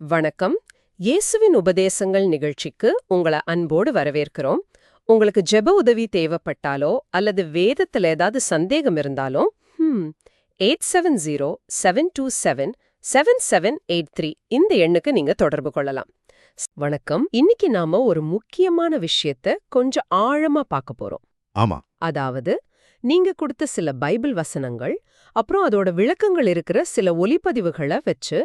வணக்கம். இயேசுவின் உபதேசங்கள் நிகழ்ச்சிக்கு உங்களை அன்போடு வரவேற்கிறோம். உங்களுக்கு ஜெப உதவி தேவைப்பட்டாலோ அல்லது வேதத்துல ஏதாவது சந்தேகம் இருந்தாலோ eight seven zero seven two seven seven seven eight three இந்த எண்ணுக்கு நீங்க தொடர்பு கொள்ளலாம். வணக்கம். இன்னைக்கு நாம ஒரு முக்கியமான விஷயத்த கொஞ்சம் ஆழமா பார்க்க போறோம். ஆமா. அதாவது நீங்க கொடுத்த சில பைபிள் வசனங்கள் அப்புறம் அதோட விளக்கங்கள் இருக்கிற சில ஒலிப்பதிவுகளை வச்சு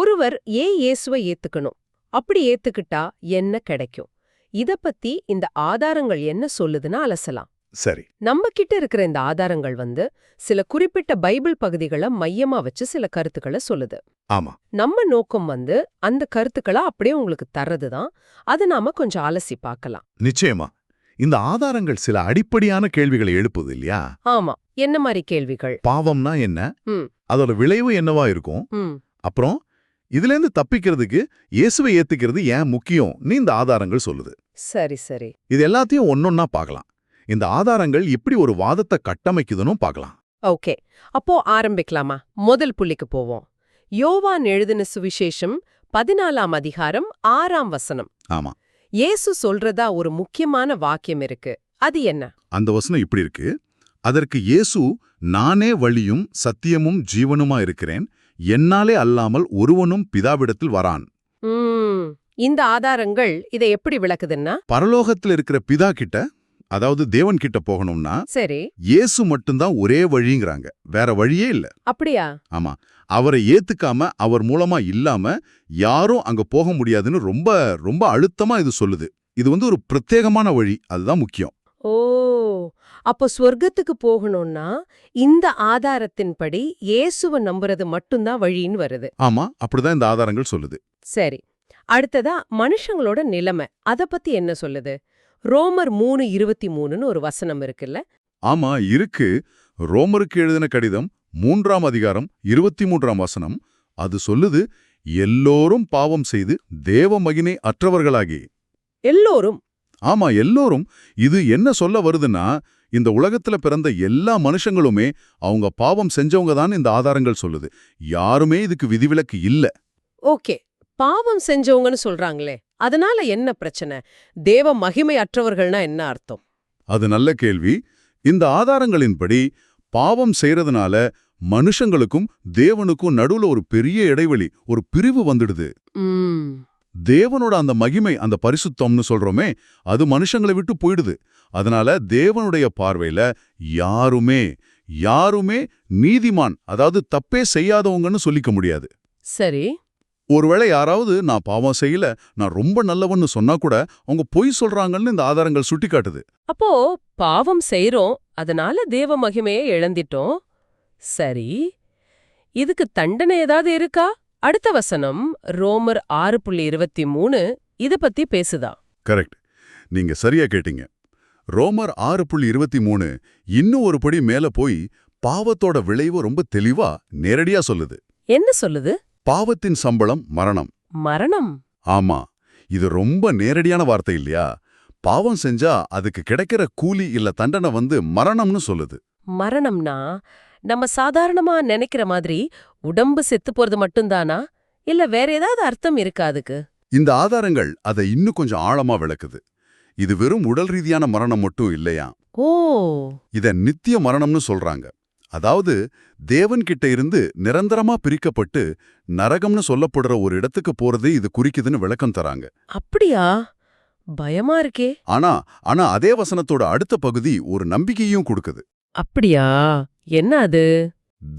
ஒருவர் ஏன் இயேசுவை ஏத்துக்கணும்? அப்படி ஏத்துக்கிட்டா என்ன கிடைக்கும்? இத பத்தி இந்த ஆதாரங்கள் என்ன சொல்லுதுன்னு அலசலாம். சரி. நம்ம கிட்ட இருக்கிற இந்த ஆதாரங்கள் வந்து சில குறிப்பிட்ட பைபிள் பகுதிகளை மையமா வச்சு சில கருத்துக்களை சொல்லுது. ஆமா. நம்ம நோக்கம் வந்து அந்த கருத்துக்களை அப்படியே உங்களுக்கு தர்றதுதான். அதை நாம கொஞ்சம் அலசி பார்க்கலாம். நிச்சயமா. இந்த ஆதாரங்கள் சில அடிப்படையான கேள்விகளை எழுப்புது இல்லையா? ஆமா. என்ன மாதிரி கேள்விகள்? பாவம்னா என்ன. அதோட விளைவு என்னவா இருக்கும்? அப்புறம் இதுல இருந்து தப்பிக்கிறதுக்கு இயேசுவை ஏத்துக்கிறது ஏன் முக்கியம்னு இந்த ஆதாரங்கள் சொல்லுது. சரி சரி. இது எல்லாத்தையும் ஒன்னொன்னா பார்க்கலாம். இந்த ஆதாரங்கள் எப்படி ஒரு வாதத்தை கட்டமைக்குதுன்னு பார்க்கலாம். ஓகே. அப்போ ஆரம்பிக்கலாமா? முதல் புள்ளிக்கு போவோம். யோவான் எழுதின சுவிசேஷம் பதினாலாம் அதிகாரம் ஆறாம் வசனம். ஆமா. இயேசு சொல்றதா ஒரு முக்கியமான வாக்கியம் இருக்கு. அது என்ன? அந்த வசனம் இப்படி இருக்கு. அதற்கு இயேசு நானே வழியும் சத்தியமும் ஜீவனுமா இருக்கிறேன். என்னாலே அல்லாமல் ஒருவனும் பிதாவிடத்தில் வரான். இந்த ஆதாரங்கள் இதை எப்படி விளக்குதுன்னா? பரலோகத்துல இருக்கிற பிதா கிட்ட அதாவது தேவன் கிட்ட போகணும்னா சரி. இயேசு மட்டும்தான் ஒரே வழிங்கிறாங்க. வேற வழியே இல்ல. அப்படியா? ஆமா. அவரை ஏத்துக்காம அவர் மூலமா இல்லாம யாரும் அங்க போக முடியாதுன்னு ரொம்ப ரொம்ப அழுத்தமா இது சொல்லுது. இது வந்து ஒரு பிரத்யேகமான வழி. அதுதான் முக்கியம். ஓ. அப்போ சொர்க்கத்துக்கு போகணும்னா இந்த ஆதாரத்தின்படி இயேசுவை நம்புறது மட்டும்தான் வழின்னு வருது. ஆமா. அப்படிதான் இந்த ஆதாரங்கள் சொல்லுது. சரி. அடுத்ததா மனுஷங்களோட நிலைமை. அத பத்தி என்ன சொல்லுது? ரோமர் மூணு இருபத்தி மூணுன்னு ஒரு வசனம் இருக்குல்ல? ஆமா இருக்கு. ரோமருக்கு எழுதின கடிதம் மூன்றாம் அதிகாரம் இருபத்தி மூன்றாம் வசனம். அது சொல்லுது எல்லோரும் பாவம் செய்து தேவ மகினை அற்றவர்களாகி. எல்லோரும்? ஆமா எல்லோரும். இது என்ன சொல்ல வருதுன்னா இந்த உலகத்துல பிறந்த எல்லா மனுஷங்களுமே அவங்க பாவம் செஞ்சவங்க தான் இந்த ஆதாரங்கள் சொல்லுது. யாருமே இதுக்கு விதிவிலக்கு இல்ல. ஓகே. பாவம் செஞ்சவங்கன்னு சொல்றாங்களே. அதனால என்ன பிரச்சனை? தேவ மகிமை அற்றவர்கள்னா என்ன அர்த்தம்? அது நல்ல கேள்வி. இந்த ஆதாரங்களின்படி பாவம் செய்யறதுனால மனுஷங்களுக்கும் தேவனுக்கும் நடுவுல ஒரு பெரிய இடைவெளி ஒரு பிரிவு வந்துடுது. தேவனோட அந்த மகிமை அந்த பரிசுத்தம்னு சொல்றோமே அது மனுஷங்களை விட்டு போயிடுது. அதனால தேவனுடைய பார்வையில யாருமே யாருமே நீதிமான் அதாவது தப்பே செய்யாதவங்கன்னு சொல்லிக்க முடியாது. சரி. ஒருவேளை யாராவது நான் பாவம் செய்யல நான் ரொம்ப நல்லவன்னு சொன்னா கூட அவங்க பொய் சொல்றாங்கன்னு இந்த ஆதாரங்கள் சுட்டிக்காட்டுது. அப்போ பாவம் செய்றோம் அதனால தேவ மகிமையை இழந்திட்டோம். சரி இதுக்கு தண்டனை ஏதாவது இருக்கா? அடுத்த வசனம் ரோமர் ஆறு புள்ளி இருபத்தி மூணு இத பத்தி பேசுதா? கரெக்ட். நீங்க சரியா கேட்டீங்க. ரோமர் ஆறு புள்ளி இருபத்தி மூணு இன்னும் ஒரு படி மேல போய் பாவத்தோட விளைவு ரொம்ப தெளிவா நேரடியா சொல்லுது. என்ன சொல்லுது? பாவத்தின் சம்பளம் மரணம். மரணம்? ஆமா. இது ரொம்ப நேரடியான வார்த்தை இல்லையா? பாவம் செஞ்சா அதுக்கு கிடைக்கிற கூலி இல்ல தண்டனை வந்து மரணம்னு சொல்லுது. மரணம்னா நம்ம சாதாரணமா நினைக்கிற மாதிரி உடம்பு செத்து போறது மட்டும்தானா? இல்ல வேற ஏதாவது அர்த்தம் இருக்கா அதுக்கு? இந்த ஆதாரங்கள் அதை இன்னும் கொஞ்சம் ஆழமா விளக்குது. இது வெறும் உடல் ரீதியான மரணம் மட்டும் இல்லையா? ஓ. இத நித்திய மரணம்னு சொல்றாங்க. அதாவது தேவன்கிட்ட இருந்து நிரந்தரமா பிரிக்கப்பட்டு நரகம்னு சொல்லப்படுற ஒரு இடத்துக்கு போறது இது குறிக்குதுன்னு விளக்கம் தராங்க. அப்படியா? பயமா இருக்கே. ஆனா ஆனா அதே வசனத்தோட அடுத்த பகுதி ஒரு நம்பிக்கையும் கொடுக்குது. அப்படியா? என்ன அது?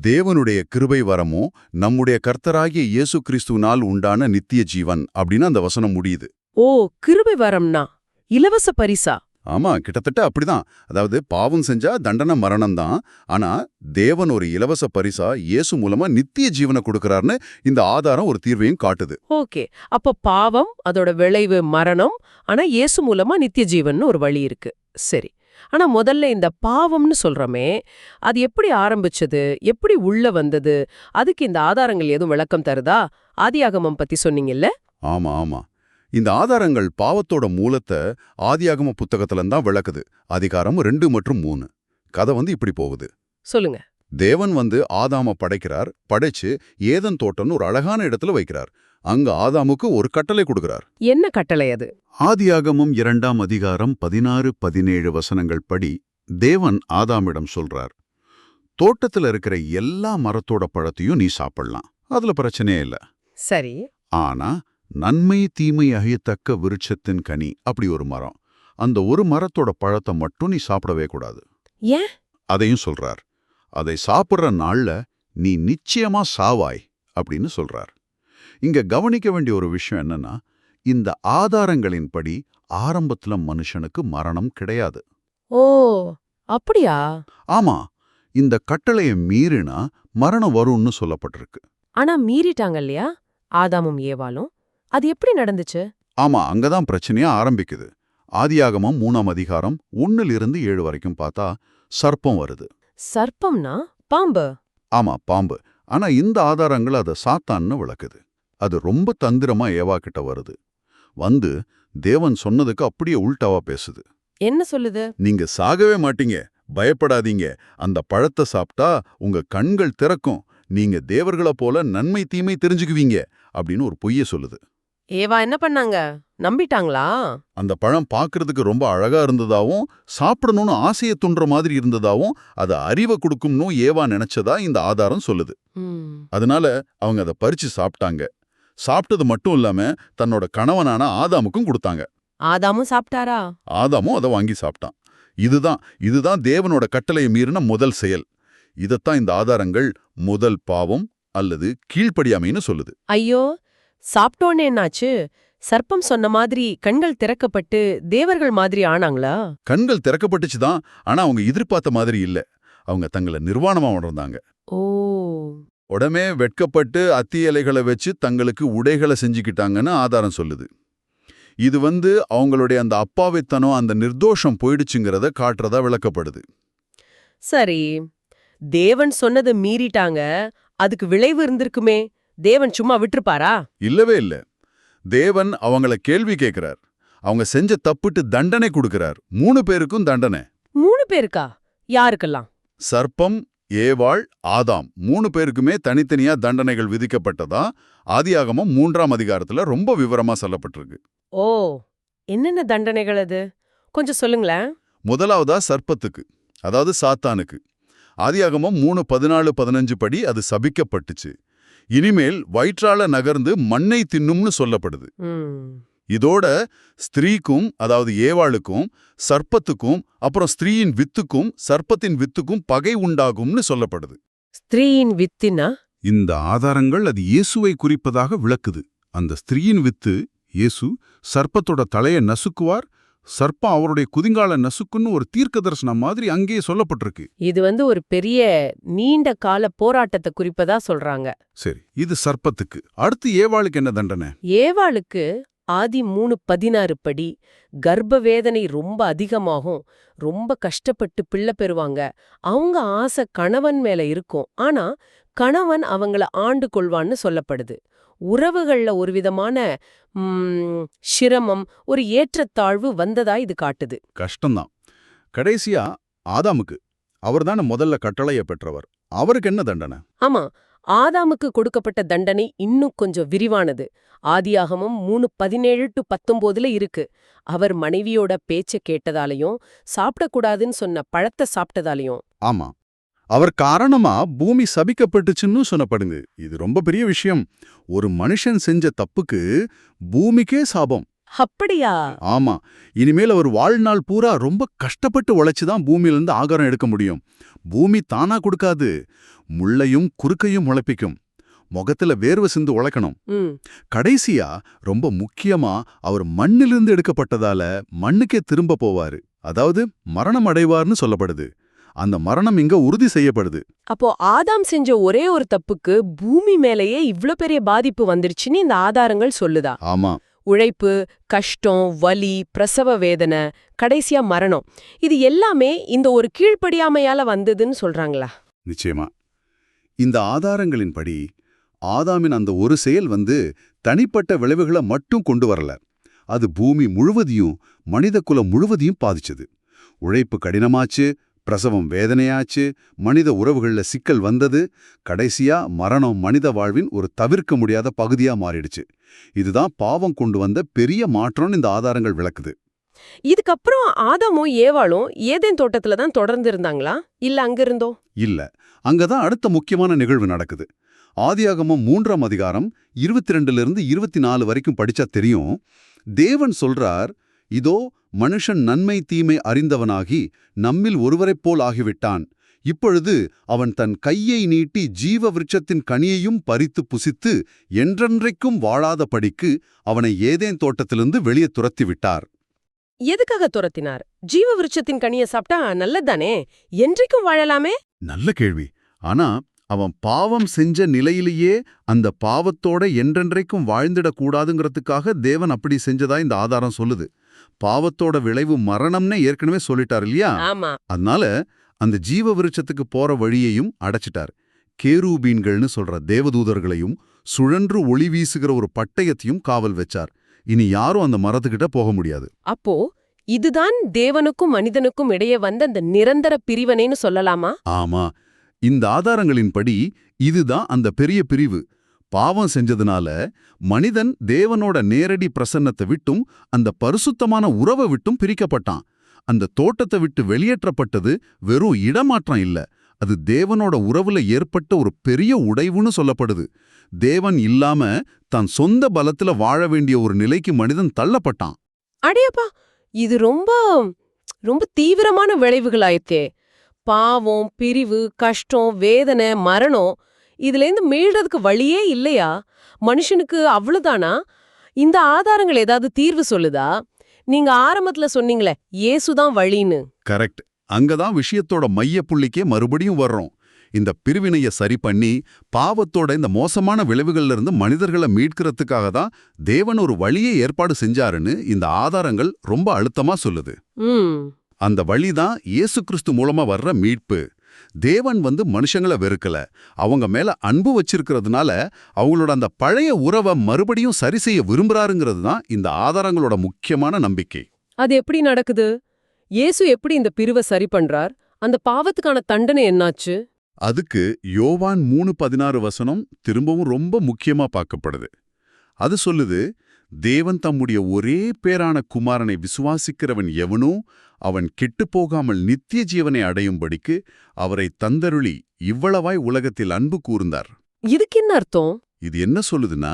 தேவனுடைய கிருபை வரமோ நம்முடைய கர்த்தராகிய இயேசு கிறிஸ்துவினால் உண்டான நித்திய ஜீவன் அப்படின்னு அந்த வசனம் முடியுது. ஓ கிருபை வரம்னா? இலவச பரிசா? ஆமா கிட்டத்தட்ட அப்படிதான். அதாவது பாவம் செஞ்சா தண்டனை மரணம் தான் ஆனா தேவன் ஒரு இலவச பரிசா இயேசு மூலமா நித்திய ஜீவனை கொடுக்கறாருன்னு இந்த ஆதாரம் ஒரு தீர்வையும் காட்டுது. ஓகே. அப்ப பாவம் அதோட விளைவு மரணம் ஆனா இயேசு மூலமா நித்திய ஜீவன் ஒரு வழி இருக்கு. சரி. ஆனா முதல்ல இந்த பாவம்னு சொல்றோமே அது எப்படி ஆரம்பிச்சது? எப்படி உள்ள வந்தது? அதுக்கு இந்த ஆதாரங்கள் எதுவும் விளக்கம் தருதா? ஆதியாகமம் பத்தி சொன்னீங்கல்ல? ஆமா ஆமா. இந்த ஆதாரங்கள் பாவத்தோட மூலத்தை ஆதியாகம புத்தகத்துல தான் விளக்குது. அதிகாரம் ரெண்டு மற்றும் மூணு. கதை வந்து இப்படி போகுது. சொல்லுங்க. தேவன் வந்து ஆதாம படைக்கிறார். படைச்சு ஏதன் தோட்டம்னு ஒரு அழகான இடத்துல வைக்கிறார். அங்க ஆதாமுக்கு ஒரு கட்டளை கொடுக்கிறார். என்ன கட்டளை அது? ஆதியாகமம் இரண்டாம் அதிகாரம் பதினாறு பதினேழு வசனங்கள் படி தேவன் ஆதாமிடம் சொல்றார் தோட்டத்துல இருக்கிற எல்லா மரத்தோட பழத்தையும் நீ சாப்பிடலாம். அதுல பிரச்சனையே இல்ல. சரி. ஆனா நன்மை தீமை அழியத்தக்க விருட்சத்தின் கனி. அப்படி ஒரு மரம். அந்த ஒரு மரத்தோட பழத்தை மட்டும் நீ சாப்பிடவே கூடாது. ஏன்? அதையும் சொல்றார். அதை சாப்பிடுற நாள்ல நீ நிச்சயமா சாவாய் அப்படின்னு சொல்றார். இங்க கவனிக்க வேண்டிய ஒரு விஷயம் என்னன்னா இந்த ஆதாரங்களின்படி ஆரம்பத்துல மனுஷனுக்கு மரணம் கிடையாது. ஓ அப்படியா? ஆமா. இந்த கட்டளையை மீறினா மரணம் வரும்னு சொல்லப்பட்டிருக்கு. ஆனா மீறிட்டாங்க இல்லையா? ஆதாமும் ஏவாலும் அது எப்படி நடந்துச்சு? ஆமா அங்கதான் பிரச்சனையா ஆரம்பிக்குது. ஆதியாகமம் மூணாம் அதிகாரம் ஒன்னுல இருந்து ஏழு வரைக்கும் பார்த்தா சர்ப்பம் வருது. சர்ப்பம்னா பாம்பு? ஆமா பாம்பு. ஆனா இந்த ஆதாரங்கள் அதை சாத்தான்னு விளக்குது. அது ரொம்ப தந்திரமா ஏவா கிட்ட வருது. வந்து தேவன் சொன்னதுக்கு அப்படியே உள்டாவா பேசுது. என்ன சொல்லுது? நீங்க சாகவே மாட்டீங்க. பயப்படாதீங்க. அந்த பழத்தை சாப்பிட்டா உங்க கண்கள் திறக்கும். நீங்க தேவர்கள போல நன்மை தீமை தெரிஞ்சுக்குவீங்க. அப்படின்னு ஒரு பொய்ய சொல்லுது. ஏவா என்ன பண்ணாங்க? நம்பிட்டாங்களா? அந்த பழம் பார்க்கறதுக்கு ரொம்ப அழகா இருந்ததாவும் சாப்பிடணும்னு ஆசையை துன்ற மாதிரி இருந்ததாவும் அது அறிவை கொடுக்கும்னு ஏவா நினைச்சதா இந்த ஆதாரம் சொல்லுது. அதனால அவங்க அதை பறிச்சு சாப்பிட்டாங்க. சாப்பிட்டது மட்டும் இல்லாம தன்னோட கணவனான ஆதாமுக்கும் கொடுத்தாங்க. ஆதாமும் சாப்பிட்டாரா? ஆதாமும் அதை வாங்கி சாப்பிட்டான். இதுதான் இதுதான் தேவனோட கட்டளையை மீறின முதல் செயல். இதத்தான் இந்த ஆதாரங்கள் முதல் பாவம் அல்லது கீழ்ப்படியாமைன்னு சொல்லுது. ஐயோ சாப்பிட்டோன்னே என்னாச்சு? சர்ப்பம் சொன்ன மாதிரி கண்கள் திறக்கப்பட்டு தேவர்கள் மாதிரி ஆனாங்களா? கண்கள் திறக்கப்பட்டுச்சு தான். ஆனா அவங்க எதிர்பார்த்த மாதிரி இல்ல. அவங்க தங்களை நிர்வாணமா உணர்ந்தாங்க. ஓ. உடனே வெட்கப்பட்டு அத்தி இலைகளை வச்சு தங்களுக்கு உடைகளை செஞ்சுக்கிட்டாங்கன்னு ஆதாரம் சொல்லுது. இது வந்து அவங்களுடைய அந்த அப்பாவித்தனம் அந்த நிர்தோஷம் போயிடுச்சுங்கிறத காட்டுறதா விளக்கப்படுது. சரி. தேவன் சொன்னதை மீறிட்டாங்க. அதுக்கு விளைவு இருந்திருக்குமே. தேவன் சும்மா விட்டுருப்பாரா? இல்லவே இல்ல. தேவன் அவங்கள கேள்வி கேட்கிறார் அவங்க செஞ்ச தப்புட்டு தண்டனை கொடுக்கிறார். மூணு பேருக்கும் தண்டனை. மூணு பேருக்கா? யாருக்கெல்லாம்? சர்ப்பம் ஏவாள் ஆதாம். மூணு பேருக்குமே தனித்தனியா தண்டனைகள் விதிக்கப்பட்டதா? ஆதியாகமம் மூன்றாம் அதிகாரத்துல ரொம்ப விவரமா சொல்லப்பட்டிருக்கு. ஓ என்னென்ன தண்டனைகள் அது? கொஞ்சம் சொல்லுங்களேன். முதலாவதா சர்ப்பத்துக்கு அதாவது சாத்தானுக்கு. ஆதியாகமம் மூணு பதினாலு பதினஞ்சு படி அது சபிக்கப்பட்டுச்சு. இனிமேல் வயிற்றால நகர்ந்து மண்ணை தின்னும்னு சொல்லப்படுது. இதோட ஸ்திரீக்கும் அதாவது ஏவாளுக்கும் சர்ப்பத்துக்கும் அப்புறம் ஸ்திரீயின் வித்துக்கும் சர்ப்பத்தின் வித்துக்கும் பகை உண்டாகும்னு சொல்லப்படுது. ஸ்திரீயின் வித்தினா? இந்த ஆதாரங்கள் அது இயேசுவை குறிப்பதாக விளக்குது. அந்த ஸ்திரீயின் வித்து இயேசு சர்ப்பத்தோட தலையை நசுக்குவார் சர்ப்பம் அவருடைய குதிங்கால நசுக்குன்னு ஒரு தீர்க்க தரிசனம் மாதிரி அங்கேயே சொல்லப்பட்டிருக்கு. இது வந்து ஒரு பெரிய நீண்ட கால போராட்டத்தை குறிப்பதா சொல்றாங்க. சரி இது சர்ப்பத்துக்கு. அடுத்து ஏவாளுக்கு என்ன தண்டனை? ஏவாளுக்கு ஆதி மூணு பதினாறு படி கர்ப்ப வேதனை ரொம்ப அதிகமாகும். ரொம்ப கஷ்டப்பட்டு பிள்ளை பெறுவாங்க. அவங்க ஆசை கணவன் மேல இருக்கும். ஆனா கணவன் அவங்கள ஆண்டு கொள்வான்னு சொல்லப்படுது. உறவுகள்ல ஒரு விதமான சிரமம் ஒரு ஏற்றத்தாழ்வு வந்ததா இது காட்டுது. கஷ்டம்தான். கடைசியா ஆதாமுக்கு. அவர்தானே முதல்ல கட்டளைய பெற்றவர். அவருக்கு என்ன தண்டனை? ஆமா ஆதாமுக்கு கொடுக்கப்பட்ட தண்டனை இன்னும் கொஞ்சம் விரிவானது. ஆதியாகமம் மூணு பதினேழு டு பத்தொம்போதுல இருக்கு. அவர் மனைவியோட பேச்ச கேட்டதாலையும் சாப்பிடக்கூடாதுன்னு சொன்ன பழத்தை சாப்பிட்டதாலையும். ஆமா. அவர் காரணமா பூமி சபிக்கப்பட்டுச்சுன்னு சொல்லப்படுங்க இது ரொம்ப பெரிய விஷயம். ஒரு மனுஷன் செஞ்ச தப்புக்கு பூமிக்கே சாபம். அப்படியா? ஆமா. இனிமேல் அவர் வாழ்நாள் பூரா ரொம்ப கஷ்டப்பட்டு உழைச்சுதான் பூமியிலிருந்து ஆகாரம் எடுக்க முடியும். பூமி தானா கொடுக்காது. முள்ளையும் குறுக்கையும் முளைப்பிக்கும். முகத்துல வேர்வை சிந்து உழைக்கணும். கடைசியா ரொம்ப முக்கியமா அவர் மண்ணிலிருந்து எடுக்கப்பட்டதால மண்ணுக்கே திரும்ப போவாரு. அதாவது மரணம் அடைவார்னு சொல்லப்படுது. அந்த மரணம் இங்க உறுதி செய்யப்படுது. அப்போ ஆதாம் செஞ்ச ஒரே ஒரு தப்புக்கு பூமி மேலேயே இவ்ளோ பெரிய பாதிப்பு வந்துருச்சுன்னு இந்த ஆதாரங்கள் சொல்லுதா? ஆமா. உழைப்பு கஷ்டம் வலி பிரசவ வேதனை கடைசியா மரணம். இது எல்லாமே இந்த ஒரு கீழ்ப்படியாமையால வந்ததுன்னு சொல்றாங்களா? நிச்சயமா. இந்த ஆதாரங்களின்படி ஆதாமின் அந்த ஒரு செயல் வந்து தனிப்பட்ட விளைவுகளை மட்டும் கொண்டு வரல. அது பூமி முழுவதையும் மனித குலம் முழுவதையும் பாதிச்சது. உழைப்பு கடினமாச்சு பிரசவம் வேதனையாச்சு மனித உறவுகள்ல சிக்கல் வந்தது கடைசியா மரணம் மனித வாழ்வின் ஒரு தவிர்க்க முடியாத பகுதியா மாறிடுச்சு. இதுதான் பாவம் கொண்டு வந்த பெரிய மாற்றம்னு இந்த ஆதாரங்கள் விளக்குது. இதுக்கப்புறம் ஆதாமும் ஏவாளும் ஏதேன் தோட்டத்துல தான் தொடர்ந்து இருந்தாங்களா இல்ல அங்க இருந்தோ? இல்ல. அங்கதான் அடுத்த முக்கியமான நிகழ்வு நடக்குது. ஆதியாகமம் மூன்றாம் அதிகாரம் இருபத்தி ரெண்டுல இருந்து இருபத்தி நாலு வரைக்கும் படிச்சா தெரியும். தேவன் சொல்றார் இதோ மனுஷன் நன்மை தீமை அறிந்தவனாகி நம்மில் ஒருவரைப் போல் ஆகிவிட்டான். இப்பொழுது அவன் தன் கையை நீட்டி ஜீவ விருட்சத்தின் கனியையும் பறித்து புசித்து என்றென்றைக்கும் வாழாதபடிக்கு அவனை ஏதேன் தோட்டத்திலிருந்து வெளியே துரத்தி விட்டார். எதுக்காக துரத்தினார்? ஜீவ விருட்சத்தின் கனிய சாப்பிட்டா நல்லதானே என்றைக்கும் வாழலாமே? நல்ல கேள்வி. ஆனா அவன் பாவம் செஞ்ச நிலையிலேயே அந்த பாவத்தோட என்றென்றைக்கும் வாழ்ந்திடக்கூடாதுங்கிறதுக்காக தேவன் அப்படி செஞ்சதா இந்த ஆதாரம் சொல்லுது. பாவத்தோட விளைவு மரணம்னே ஏற்கனவே சொல்லிட்டார் இல்லையா? அதனால அந்த ஜீவ விருட்சத்துக்கு போற வழியையும் அடைச்சிட்டார். கேரூபீன்கள்னு சொல்ற தேவதூதர்களையும் சுழன்று ஒளி வீசுகிற ஒரு பட்டயத்தையும் காவல் வச்சார். இனி யாரும் அந்த மரத்துக்கிட்ட போக முடியாது. அப்போ இதுதான் தேவனுக்கும் மனிதனுக்கும் இடையே வந்த அந்த நிரந்தர பிரிவினைன்னு சொல்லலாமா? ஆமா. இந்த ஆதாரங்களின்படி இதுதான் அந்த பெரிய பிரிவு. பாவம் செஞ்சதுனால மனிதன் தேவனோட நேரடி பிரசன்னத்தை விட்டும் அந்த பரிசுத்தமான உறவை விட்டும் பிரிக்கப்பட்டான். அந்த தோட்டத்தை விட்டு வெளியேற்றப்பட்டது வெறும் இடமாற்றம் இல்ல. அது தேவனோட உறவுல ஏற்பட்ட ஒரு பெரிய உடைவுன்னு சொல்லப்படுது. தேவன் இல்லாம தான் சொந்த பலத்துல வாழ வேண்டிய ஒரு நிலைக்கு மனிதன் தள்ளப்பட்டான். அடையப்பா இது ரொம்ப ரொம்ப தீவிரமான விளைவுகளாயித்தே பாவம் பிரிவு கஷ்டம் வேதனை மரணம் இதுலேருந்து மீள்றதுக்கு வழியே இல்லையா? மனுஷனுக்கு அவ்வளவுதானா? இந்த ஆதாரங்கள் ஏதாவது தீர்வு சொல்லுதா? நீங்க ஆரம்பத்துல சொன்னீங்களே இயேசுதான் வழின்னு. கரெக்ட். அங்கதான் விஷயத்தோட மைய புள்ளிக்கே மறுபடியும் வர்றோம். இந்த பிரிவினைய சரி பண்ணி பாவத்தோட இந்த மோசமான விளைவுகள்ல இருந்து மனிதர்களை மீட்கிறதுக்காக தான் தேவன் ஒரு வழியை ஏற்பாடு செஞ்சாருன்னு இந்த ஆதாரங்கள் ரொம்ப அழுத்தமா சொல்லுது. அந்த வழிதான் இயேசு கிறிஸ்து மூலமா வர்ற மீட்பு. தேவன் வந்து மனுஷங்கள வெறுக்கல. அவங்க மேல அன்பு வச்சிருக்கிறதுனால அவங்களோட அந்த பழைய உறவை மறுபடியும் சரி செய்ய விரும்புறாருங்கிறது தான் இந்த ஆதாரங்களோட முக்கியமான நம்பிக்கை. அது எப்படி நடக்குது? இயேசு எப்படி இந்த பிரிவை சரி பண்றார்? அந்த பாவத்துக்கான தண்டனை என்னாச்சு? அதுக்கு யோவான் மூணு பதினாறு வசனம் திரும்பவும் ரொம்ப முக்கியமா பார்க்கப்படுது. அது சொல்லுது தேவன் தம்முடைய ஒரே பேரான குமாரனை விசுவாசிக்கிறவன் எவனோ அவன் கெட்டுப்போகாமல் நித்திய ஜீவனை அடையும்படிக்கு அவரை தந்தருளி இவ்வளவாய் உலகத்தில் அன்பு கூர்ந்தார். இதுக்கு என்ன அர்த்தம்? இது என்ன சொல்லுதுன்னா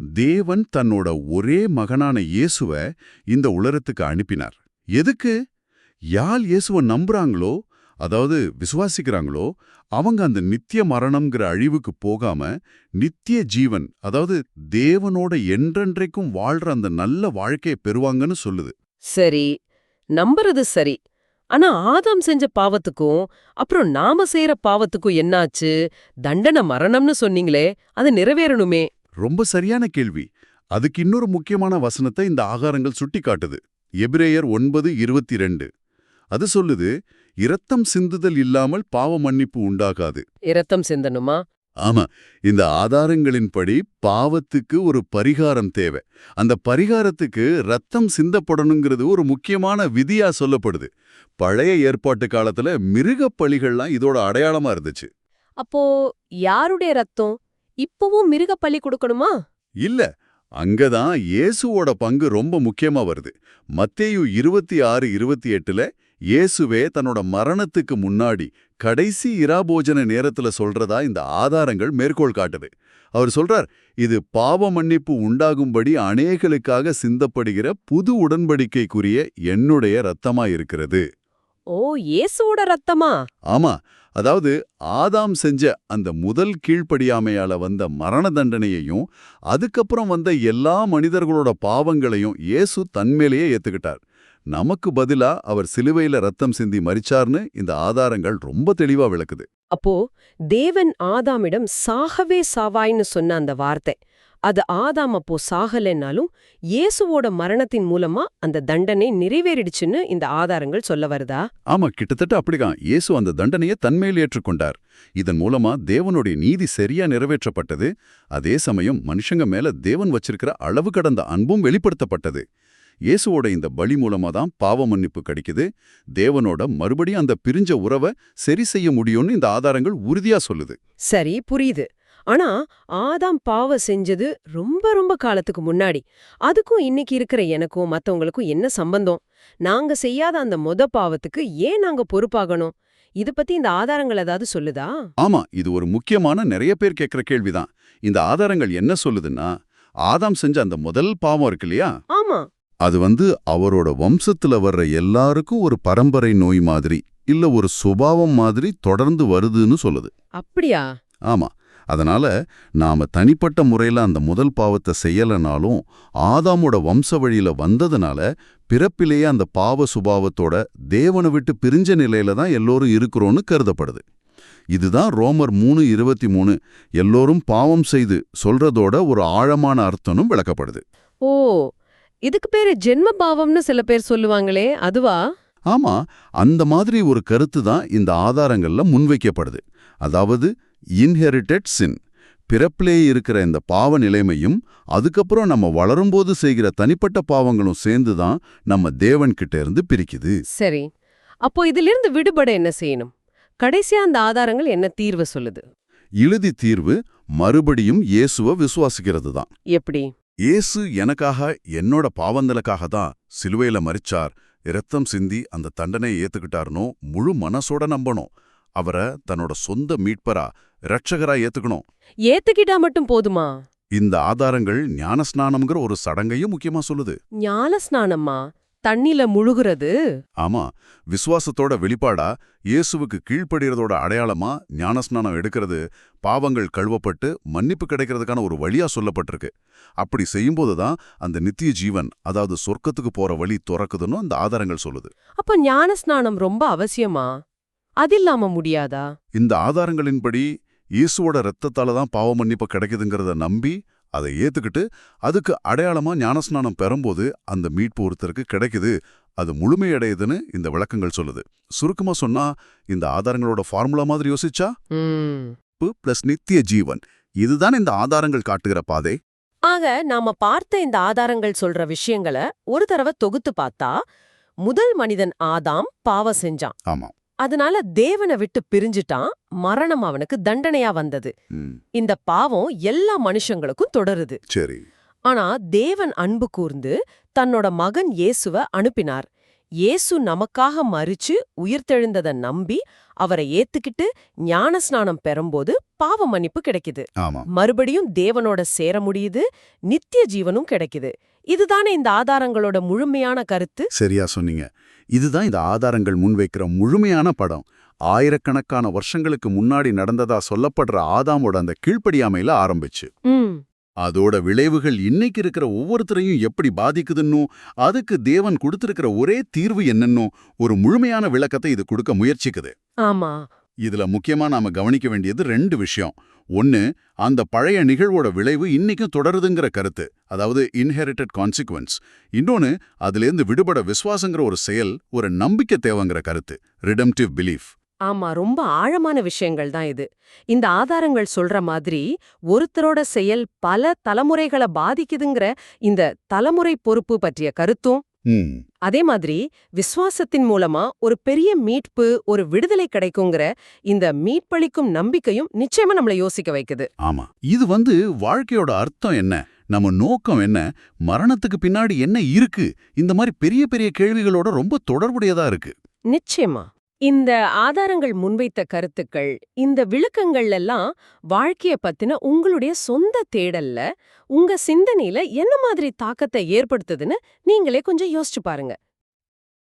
தேவன் தன்னோட ஒரே மகனான இயேசுவ இந்த உலகத்துக்கு அனுப்பினார். எதுக்கு? யார் இயேசுவ நம்புறாங்களோ அதாவது விசுவாசிக்கிறாங்களோ அவங்க அந்த நித்திய மரணம்ங்கிற அழிவுக்கு போகாம நித்திய ஜீவன் அதாவது தேவனோட என்றென்றைக்கும் வாழ்ற அந்த நல்ல வாழ்க்கையை பெறுவாங்கன்னு சொல்லுது. சரி நம்புறது சரி. ஆனா ஆதாம் செஞ்ச பாவத்துக்கும் அப்புறம் நாம செய்யற பாவத்துக்கும் என்னாச்சு? தண்டனை மரணம்னு சொன்னீங்களே அது நிறைவேறணுமே. ரொம்ப சரியான கேள்வி. அதுக்கு இன்னொரு முக்கியமான வசனத்தை இந்த ஆகாரங்கள் சுட்டிக்காட்டுது. எபிரேயர் ஒன்பது இருபத்தி ரெண்டு. அது சொல்லுது இரத்தம் சிந்துதல் இல்லாமல் பாவ மன்னிப்பு உண்டாகாது. இரத்தம் சிந்தனுமா? ஆமா இந்த ஆதாரங்களின்படி பாவத்துக்கு ஒரு பரிகாரம் தேவை. அந்த பரிகாரத்துக்கு ரத்தம் சிந்தப்படணுங்கிறது ஒரு முக்கியமான விதியா சொல்லப்படுது. பழைய ஏற்பாட்டு காலத்துல மிருகப் பலிகள்லாம் இதோட அடையாளமா இருந்துச்சு. அப்போ யாருடைய ரத்தம் இப்பவும் மிருக பலி கொடுக்கணுமா? இல்ல அங்கதான் இயேசுவோட பங்கு ரொம்ப முக்கியமா வருது. மத்தேயு இருபத்தி ஆறு இருபத்தி எட்டுல இயேசுவே தன்னோட மரணத்துக்கு முன்னாடி கடைசி இராபோஜன நேரத்துல சொல்றதா இந்த ஆதாரங்கள் மேற்கோள் காட்டுது. அவர் சொல்றார் இது பாவ மன்னிப்பு உண்டாகும்படி அநேகளுக்காக சிந்தப்படுகிற புது உடன்படிக்கைக்குரிய என்னுடைய ரத்தமா இருக்கிறது. ஓ இயேசுவோட ரத்தமா ஆமா அதாவது ஆதாம் செஞ்ச அந்த முதல் கீழ்ப்படியாமையால வந்த மரண தண்டனையையும் அதுக்கப்புறம் வந்த எல்லா மனிதர்களோட பாவங்களையும் இயேசு தன்மேலேயே ஏத்துக்கிட்டார். நமக்கு பதிலா அவர் சிலுவையில ரத்தம் சிந்தி மரிச்சார்னு இந்த ஆதாரங்கள் ரொம்ப தெளிவா விளக்குது. அப்போ தேவன் ஆதாமிடம் சாகவே சாவாய்ன்னு சொன்ன அந்த வார்த்தை அது ஆதாம் அப்போ சாகலைன்னாலும் இயேசுவோட மரணத்தின் மூலமா அந்த தண்டனை நிறைவேறிடுச்சுன்னு இந்த ஆதாரங்கள் சொல்ல வருதா? ஆமா கிட்டத்தட்ட அப்படிதான். இயேசு அந்த தண்டனையை தன்மேல் ஏற்றுக்கொண்டார். இதன் மூலமா தேவனுடைய நீதி சரியா நிறைவேற்றப்பட்டது. அதே சமயம் மனுஷங்க மேல தேவன் வச்சிருக்கிற அளவு கடந்த அன்பும் வெளிப்படுத்தப்பட்டது. இயேசுவோட இந்த பலி மூலமா தான் பாவ மன்னிப்பு கிடைக்குது. தேவனோட மறுபடியும் அந்த பிரிஞ்ச உறவை சரி செய்ய முடியும்னு இந்த ஆதாரங்கள் உறுதியா சொல்லுது. சரி புரியுது. ஆனா ஆதாம் பாவம் செஞ்சது ரொம்ப ரொம்ப காலத்துக்கு முன்னாடி. அதுக்கும் இன்னைக்கு இருக்கிற எனக்கும் மத்தவங்களுக்கும் என்ன சம்பந்தம்? நாங்க செய்யாத அந்த மொத பாவத்துக்கு ஏன் நாங்க பொறுப்பாகணும்? இது பத்தி இந்த ஆதாரங்கள் ஏதாவது சொல்லுதா? ஆமா இது ஒரு முக்கியமான நிறைய பேர் கேட்கிற கேள்விதான். இந்த ஆதாரங்கள் என்ன சொல்லுதுன்னா ஆதாம் செஞ்ச அந்த முதல் பாவம் இருக்கு இல்லையா? ஆமா. அது வந்து அவரோட வம்சத்துல வர்ற எல்லாருக்கும் ஒரு பரம்பரை நோய் மாதிரி இல்ல ஒரு சுபாவம் மாதிரி தொடர்ந்து வருதுன்னு சொல்லுது. அப்படியா? ஆமா. அதனால நாம தனிப்பட்ட முறையில அந்த முதல் பாவத்தை செய்யலனாலும் ஆதாமோட வம்ச வழியில வந்ததுனால பிறப்பிலேயே அந்த பாவ சுபாவத்தோட தேவனை விட்டு பிரிஞ்ச நிலையில தான் எல்லோரும் இருக்கிறோன்னு கருதப்படுது. இதுதான் ரோமர் மூணு இருபத்தி மூணு. எல்லோரும் பாவம் செய்து சொல்றதோட ஒரு ஆழமான அர்த்தமும் விளக்கப்படுது. ஓ இதுக்கு பேரு ஜென்ம பாவம்னு சில பேர் சொல்லுவாங்களே அதுவா? ஆமா அந்த மாதிரி ஒரு கருத்து தான் இந்த ஆதாரங்கள்ல முன்வைக்கப்படுது. அதாவது இன்ஹெரிட்டட் சின் பிறப்பிலே இருக்கிற இந்த பாவ நிலைமையும் அதுக்கப்புறம் நம்ம வளரும்போது செய்கிற தனிப்பட்ட பாவங்களும் சேர்ந்து தான் நம்ம தேவன்கிட்ட இருந்து பிரிக்குது. சரி. அப்போ இதிலிருந்து விடுபட என்ன செய்யணும்? கடைசியா அந்த ஆதாரங்கள் என்ன தீர்வு சொல்லுது? இறுதி தீர்வு மறுபடியும் இயேசுவ விசுவாசிக்கிறது தான். எப்படி? இயேசு எனக்காக என்னோட பாவங்களுக்காக தான் சிலுவையில மரிச்சார். இரத்தம் சிந்தி அந்த தண்டனையை ஏத்துக்கிட்டாருனோ முழு மனசோட நம்பணும். அவரை தன்னோட சொந்த மீட்பரா இரட்சகரா ஏத்துக்கணும். ஏத்துக்கிட்டா மட்டும் போதுமா? இந்த ஆதாரங்கள் ஞானஸ்நானம்ங்கிற ஒரு சடங்கையும் முக்கியமா சொல்லுது. ஞான ஸ்நானம்மா தண்ணில முழுகுறது? ஆமா விசுவாசத்தோட வெளிப்பாடா இயேசுவுக்கு கீழ்ப்படிறதோட அடையாளமா ஞானஸ்நானம் எடுக்கிறது பாவங்கள் கழுவப்பட்டு மன்னிப்பு கிடைக்கிறதுக்கான ஒரு வழியா சொல்லப்பட்டிருக்கு. அப்படி செய்யும்போது தான் அந்த நித்திய ஜீவன் அதாவது சொர்க்கத்துக்கு போற வழி துறக்குதுன்னு அந்த ஆதாரங்கள் சொல்லுது. அப்ப ஞான ஸ்நானம் ரொம்ப அவசியமா? அதில்லாம முடியாதா? இந்த ஆதாரங்களின்படி இயேசுவோட ரத்தத்தால தான் பாவ மன்னிப்பு கிடைக்குதுங்கிறத நம்பி அதை ஏத்துக்கிட்டு அதுக்கு அடையாளமா ஞானஸ்நானம் பெறும்போது அந்த மீட்பு ஒருத்தருக்கு கிடைக்குது. அது முழுமையடையுதுன்னு இந்த விளக்கங்கள் சொல்லுது. சுருக்கமா சொன்னா இந்த ஆதாரங்களோட ஃபார்முலா மாதிரி யோசிச்சா? பிளஸ் நித்திய ஜீவன். இதுதான் இந்த ஆதாரங்கள் காட்டுகிற பாதை. ஆக நாம பார்த்த இந்த ஆதாரங்கள் சொல்ற விஷயங்களை ஒரு தடவை தொகுத்து பார்த்தா முதல் மனிதன் ஆதாம் பாவம் செஞ்சான். ஆமா அதனால தேவனை விட்டு பிரிஞ்சுட்டான் மரணம் அவனுக்கு தண்டனையா வந்தது. இந்த பாவம் எல்லா மனுஷங்களுக்கும் தொடருது. சரி. ஆனா தேவன் அன்பு கூர்ந்து தன்னோட மகன் இயேசுவ அனுப்பினார். இயேசு நமக்காக மறிச்சு உயிர்த்தெழுந்தத நம்பி அவரை ஏத்துக்கிட்டு ஞானஸ்நானம் பெறும்போது பாவ மன்னிப்பு கிடைக்குது. மறுபடியும் தேவனோட சேர முடியுது நித்திய ஜீவனும் கிடைக்குது. இதுதானே இந்த ஆதாரங்களோட முழுமையான கருத்து? சரியா சொன்னீங்க. இதுதான் இந்த ஆதாரங்கள் முன்வைக்கிற முழுமையான படம். ஆயிரக்கணக்கான வருஷங்களுக்கு முன்னாடி நடந்ததா சொல்லப்படுற ஆதாமோட அந்த கீழ்ப்படியாமையில ஆரம்பிச்சு. அதோட விளைவுகள் இன்னைக்கு இருக்கிற ஒவ்வொருத்தரையும் எப்படி பாதிக்குதுன்னோ அதுக்கு தேவன் கொடுத்திருக்கிற ஒரே தீர்வு என்னன்னோ ஒரு முழுமையான விளக்கத்தை இது கொடுக்க முயற்சிக்குது. ஆமா. இதுல முக்கியமா நாம கவனிக்க வேண்டியது ரெண்டு விஷயம். ஒன்னு அந்த பழைய நிகழ்வோட விளைவு இன்னைக்கும் தொடருதுங்கிற கருத்து அதாவது இன்ஹெரிட்டட் கான்சிக்வன்ஸ் இன்னொன்னு அதிலிருந்து விடுபட விசுவாசங்கிற ஒரு செயல் ஒரு நம்பிக்கை தேவைங்கிற கருத்து ரிடம்டிவ் பிலீஃப் ஆமா ரொம்ப ஆழமான விஷயங்கள் தான் இது. இந்த ஆதாரங்கள் சொல்ற மாதிரி ஒருத்தரோட செயல் பல தலைமுறைகளை பாதிக்குதுங்கிற இந்த தலைமுறை பொறுப்பு பற்றிய கருத்தும் ம். அதே மாதிரி விசுவாசத்தின் மூலமா ஒரு பெரிய மீட்பு ஒரு விடுதலை கிடைக்குங்கிற இந்த மீட்பளிக்கும் நம்பிக்கையும் நிச்சயமா நம்மள யோசிக்க வைக்குது. ஆமா. இது வந்து வாழ்க்கையோட அர்த்தம் என்ன? நம்ம நோக்கம் என்ன? மரணத்துக்கு பின்னாடி என்ன இருக்கு? இந்த மாதிரி பெரிய பெரிய கேள்விகளோட ரொம்ப தொடர்புடையதா இருக்கு. நிச்சயமா. இந்த ஆதாரங்கள் முன்வைத்த கருத்துக்கள் இந்த விளக்கங்கள் எல்லாம் வாழ்க்கைய பத்தின உங்களுடைய சொந்த தேடல்ல உங்க சிந்தனையில என்ன மாதிரி தாக்கத்தை ஏற்படுத்துதுன்னு நீங்களே கொஞ்சம் யோசிச்சு பாருங்க.